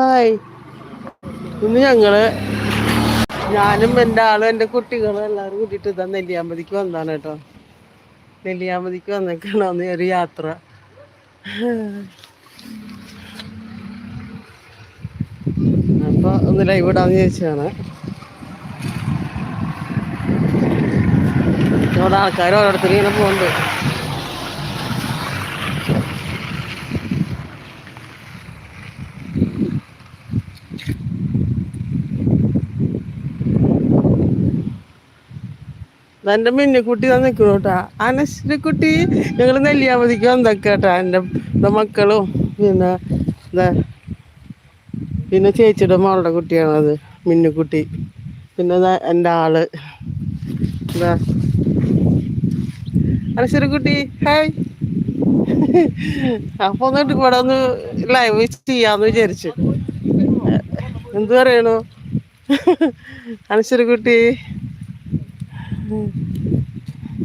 Hi. ഇന്ന് ഞങ്ങൾ ഞാനും എന്റെ ആളും എന്റെ കുട്ടികളും എല്ലാവരും കൂട്ടിയിട്ട് ഇതാ നെല്ലിയാമ്പതിക്ക് വന്നാണ് കേട്ടോ. നെല്ലിയാമ്പതിക്ക് വന്നേക്കാണ് ഒരു യാത്ര. അപ്പൊ ഒന്ന് ലൈവ് ഇടാന്ന് ചോദിച്ചതാണ് ഇവിടെ ആൾക്കാർ ഓരോരുത്തരും ഇങ്ങനെ പോകുന്നുണ്ട് എന്റെ മിന്നിക്കുട്ടി തന്നെ നിൽക്കുന്നു കേട്ടാ ഞങ്ങൾ നെല്ലിയാമതിക്ക് വന്നേക്കാട്ടാ എന്റെ എന്റെ മക്കളും. പിന്നെ എന്താ പിന്നെ ചേച്ചിയുടെ മോളുടെ കുട്ടിയാണത് മിന്നുക്കുട്ടി പിന്നെ എന്റെ ആൾ. എന്താ അനശ്വരക്കുട്ടി ഹായ്. അപ്പൊ എന്നിട്ട് ഇവിടെ ഒന്ന് ലൈവ് ചെയ്യാന്ന് വിചാരിച്ചു. എന്തു പറയണു? അനശ്വരക്കുട്ടി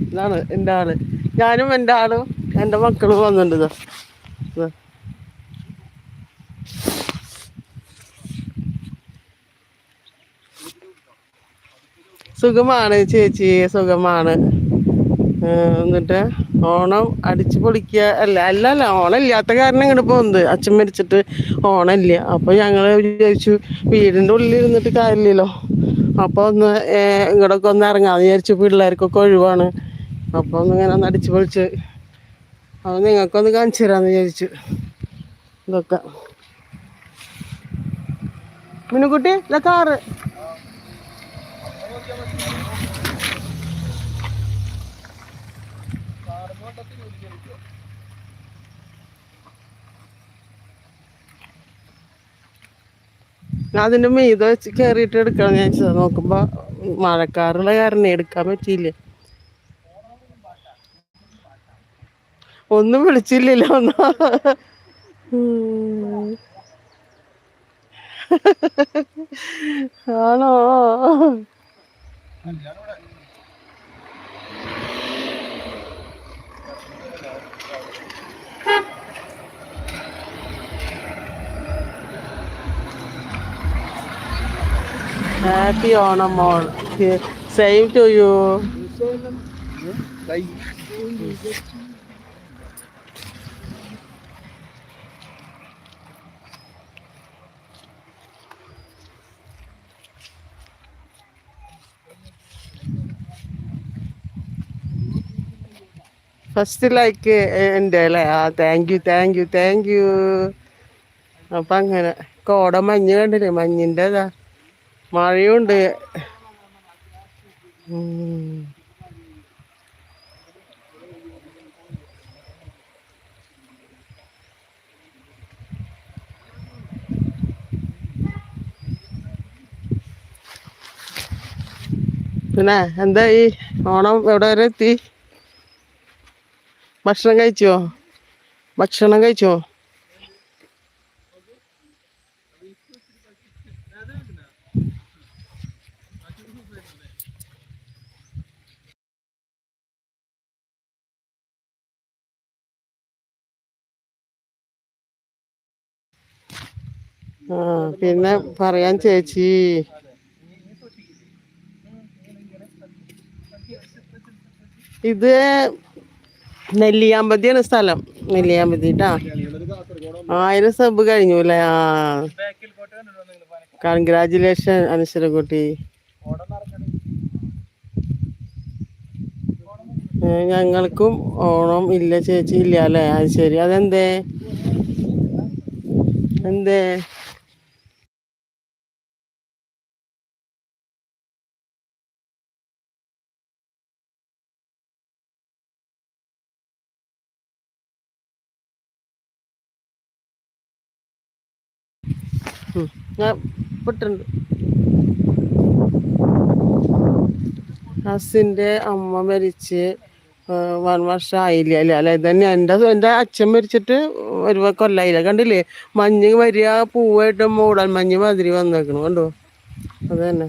ഇതാണ് എന്റെ ആൾ. ഞാനും എന്റെ ആളും എന്റെ മക്കളും വന്നിട്ടുണ്ട് ഇതാ. സുഖമാണ് ചേച്ചി സുഖമാണ്. എന്നിട്ട് ഓണം അടിച്ചു പൊളിക്കുക അല്ല അല്ല അല്ല ഓണം ഇല്ലാത്ത കാരണം ഇങ്ങോട്ട് പോകുന്നത് അച്ഛൻ മരിച്ചിട്ട് ഓണം ഇല്ല അപ്പൊ ഞങ്ങൾ വിചാരിച്ചു വീടിന്റെ ഉള്ളിൽ ഇരുന്നിട്ട് കാര്യമില്ലല്ലോ. അപ്പൊ ഒന്ന് ഇങ്ങോട്ടൊക്കെ ഒന്ന് ഇറങ്ങാന്ന് വിചാരിച്ചു പിള്ളേർക്കൊക്കെ ഒഴിവാണ്. അപ്പൊ ഒന്ന് ഇങ്ങനെ ഒന്ന് അടിച്ചു പൊളിച്ച് അത് നിങ്ങൾക്കൊന്ന് കാണിച്ചു തരാന്ന് വിചാരിച്ചു. ഇതൊക്കെ. മിനുക്കുട്ടി ഇല്ല കാറ്. ഞാൻ അതിന്റെ മീത വെച്ച് കയറിയിട്ട് എടുക്കണം ഞാൻ നോക്കുമ്പോൾ നോക്കുമ്പോ മഴക്കാറുള്ള കാരണം എടുക്കാൻ പറ്റിയില്ല? ഒന്നും വിളിച്ചില്ലല്ലോ ഒന്നും. ആണോ? Happy Onam mall same to you first like എന്റെ അല്ലേ ആ thank you thank you thank you അപ്പം അങ്ങനെ കോട മഞ്ഞ് കണ്ടില്ലേ? മഞ്ഞിന്റെ ഇതാ മഴയുണ്ട്. പിന്നെ എന്താ ഈ ഓണം എവിടെ വരെ എത്തി? ഭക്ഷണം കഴിച്ചോ? ഭക്ഷണം കഴിച്ചോ? ആ പിന്നെ പറയാൻ ചേച്ചി. ഇത് നെല്ലിയാമ്പതിയാണ് സ്ഥലം. നെല്ലിയാമ്പതി ട്ടാ. ആയിരം സബ് കഴിഞ്ഞു അല്ലേ ആ. കൺഗ്രാചുലേഷൻ അനുശ്വരക്കുട്ടി ഞങ്ങൾക്കും ഓണം ഇല്ല ചേച്ചി ഇല്ല അല്ലേ അത് ശരി. അതെന്തേ? എന്തേ? ഞാൻ പെട്ടുണ്ട് അമ്മ മരിച്ച് വൺ വർഷം ആയില്ല അല്ലേ? അല്ലെ തന്നെ എന്റെ എന്റെ അച്ഛൻ മരിച്ചിട്ട് ഒരു കൊല്ലായില്ല? കണ്ടില്ലേ? മഞ്ഞ് വരിക പൂവായിട്ട് മൂടാൻ മഞ്ഞ് മാതിരി വന്നേക്കണു കണ്ടോ? അത് തന്നെ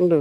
ഉണ്ടോ